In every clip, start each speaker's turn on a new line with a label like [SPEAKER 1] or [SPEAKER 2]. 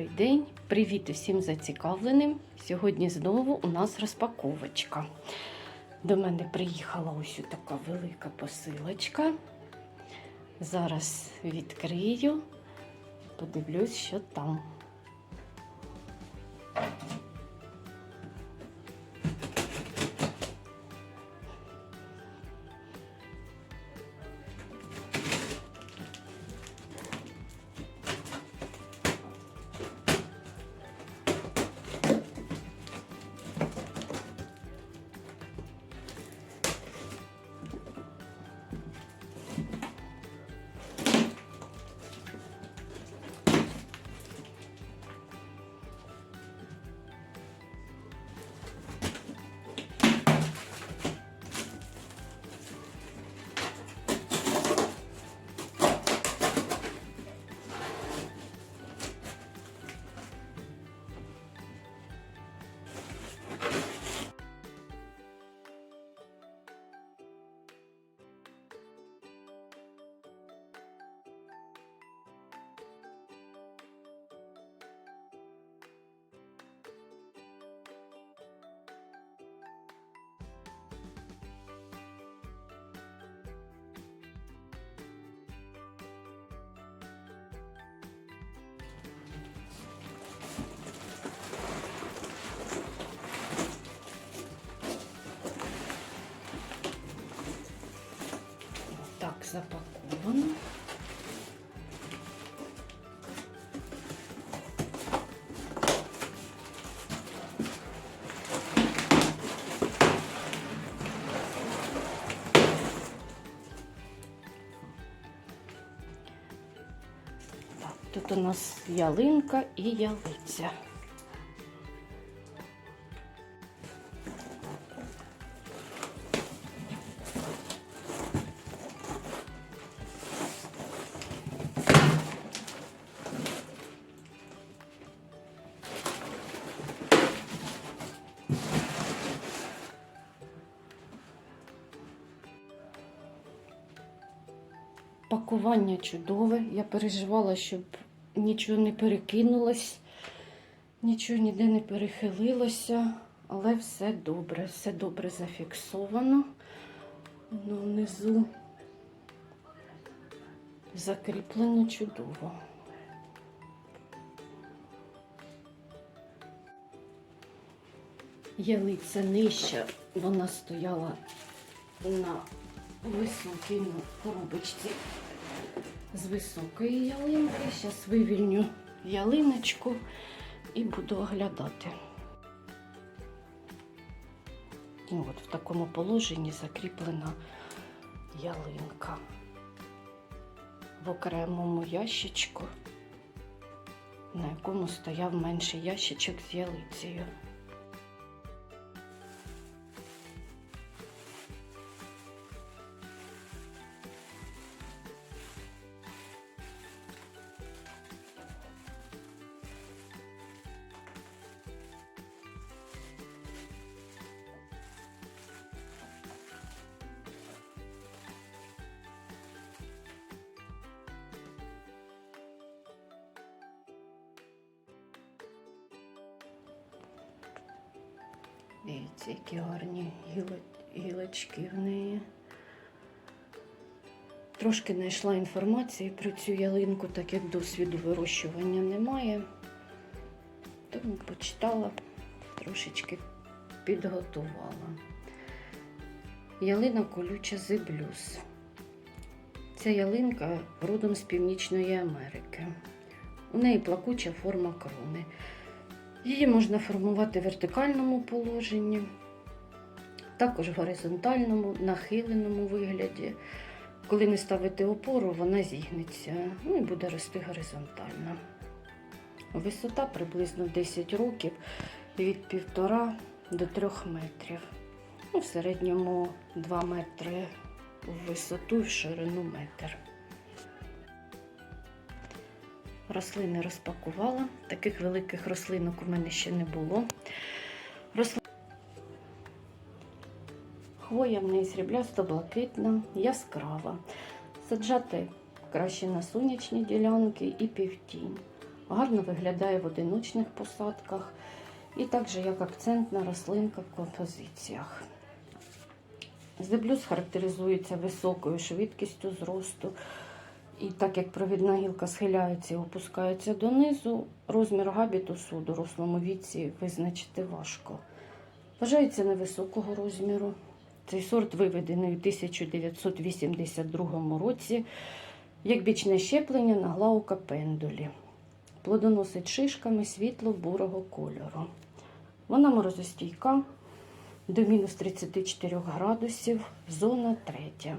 [SPEAKER 1] Добрий день, привіт усім зацікавленим. Сьогодні знову у нас розпаковочка. До мене приїхала ось така велика посилочка. Зараз відкрию, подивлюсь, що там. Так, запаковано. Тут у нас ялинка і ялиця. Пакування чудове. Я переживала, щоб нічого не перекинулось, нічого ніде не перехилилося, але все добре, все добре зафіксовано. Ну, внизу закріплено чудово. Ялиця нижча, вона стояла на високій ну, коробочці з високої ялинки. Зараз вивільню ялиночку і буду оглядати. От в такому положенні закріплена ялинка. В окремому ящичку, на якому стояв менший ящичок з ялицею. Дивіться, які гарні гілочки в неї. Трошки знайшла інформації про цю ялинку, так як досвіду вирощування немає. Тому почитала, трошечки підготувала. Ялина колюча зиблюс. Ця ялинка родом з Північної Америки. У неї плакуча форма крони. Її можна формувати в вертикальному положенні, також в горизонтальному, нахиленому вигляді. Коли не ставити опору, вона зігнеться ну і буде рости горизонтально. Висота приблизно 10 років від 1,5 до 3 метрів. Ну, в середньому 2 метри в висоту і в ширину метр. Рослини розпакувала. Таких великих рослинок у мене ще не було. Росли... Хвоя в неї сріблясто-блакитна, яскрава. Саджати краще на сонячні ділянки і півтінь. Гарно виглядає в одиночних посадках і також як акцентна рослинка в композиціях. Зеблюс характеризується високою швидкістю зросту. І так як провідна гілка схиляється і опускається донизу, розмір габітусу у дорослому віці визначити важко. Вважається невисокого розміру. Цей сорт виведений у 1982 році як бічне щеплення на глаука пендулі. Плодоносить шишками світло-бурого кольору. Вона морозостійка до мінус 34 градусів, зона третя.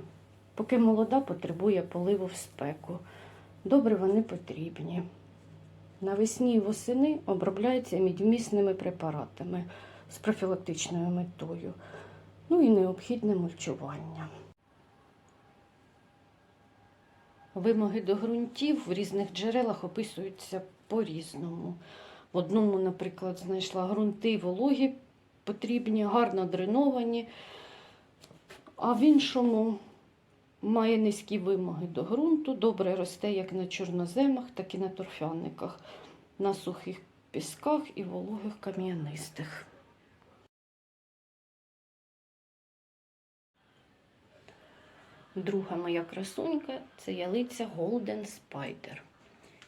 [SPEAKER 1] Поки молода потребує поливу в спеку. Добре вони потрібні. Навесні і восени обробляється мідьмісними препаратами з профілактичною метою. Ну і необхідне мульчування. Вимоги до ґрунтів в різних джерелах описуються по-різному. В одному, наприклад, знайшла ґрунти вологі потрібні, гарно дреновані, а в іншому має низькі вимоги до ґрунту, добре росте як на чорноземах, так і на торфяниках, на сухих пісках і вологих кам'янистих. Друга моя красунька це ялиця Golden Spider.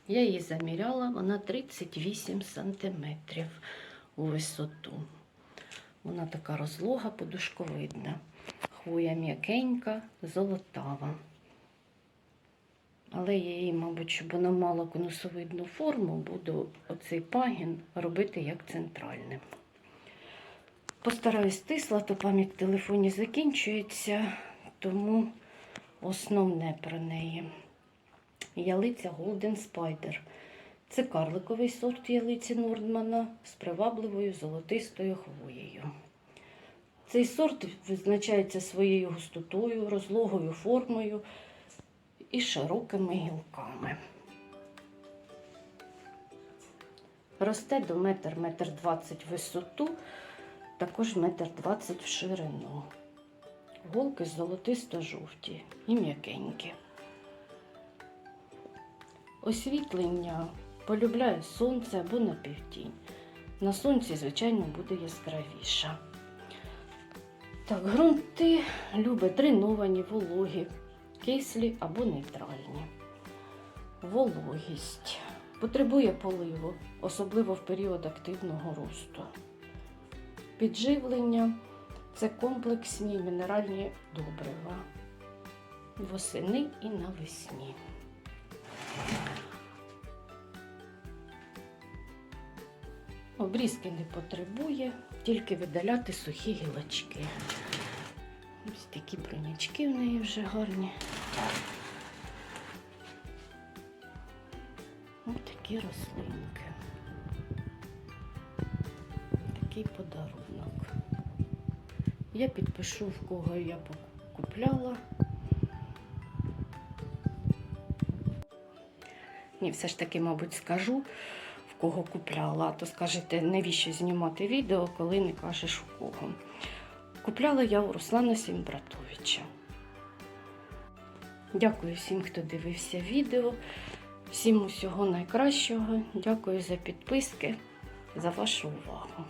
[SPEAKER 1] Я її заміряла, вона 38 сантиметрів у висоту. Вона така розлога, подушковидна. Хвоя м'якенька, золотава. Але я її, мабуть, щоб вона мала конусовидну форму, буду оцей пагін робити як центральним. Постараюсь стисла, то пам'ять в телефоні закінчується, тому основне про неї. Ялиця Golden Spider. Це карликовий сорт ялиці Нордмана з привабливою золотистою хвоєю. Цей сорт визначається своєю густотою, розлогою формою і широкими гілками. Росте до метр, метр двадцять в висоту, також метр двадцять в ширину. Голки золотисто-жовті і м'якенькі. Освітлення полюбляє сонце або на півтінь. На сонці, звичайно, буде яскравіша. Так, ґрунти любить дреновані, вологі, кислі або нейтральні. Вологість. Потребує поливу, особливо в період активного росту. Підживлення це комплексні мінеральні добрива. Восени і навесні. Обрізки не потребує, тільки видаляти сухі гілочки. Ось такі бронячки в неї вже гарні. Ось такі рослинки. Такий подарунок. Я підпишу, в кого я купляла. Ні, все ж таки, мабуть, скажу, кого купляла, то скажете, навіщо знімати відео, коли не кажеш у кого. Купляла я у Руслана Сімбратовича. Дякую всім, хто дивився відео. Всім усього найкращого. Дякую за підписки, за вашу увагу.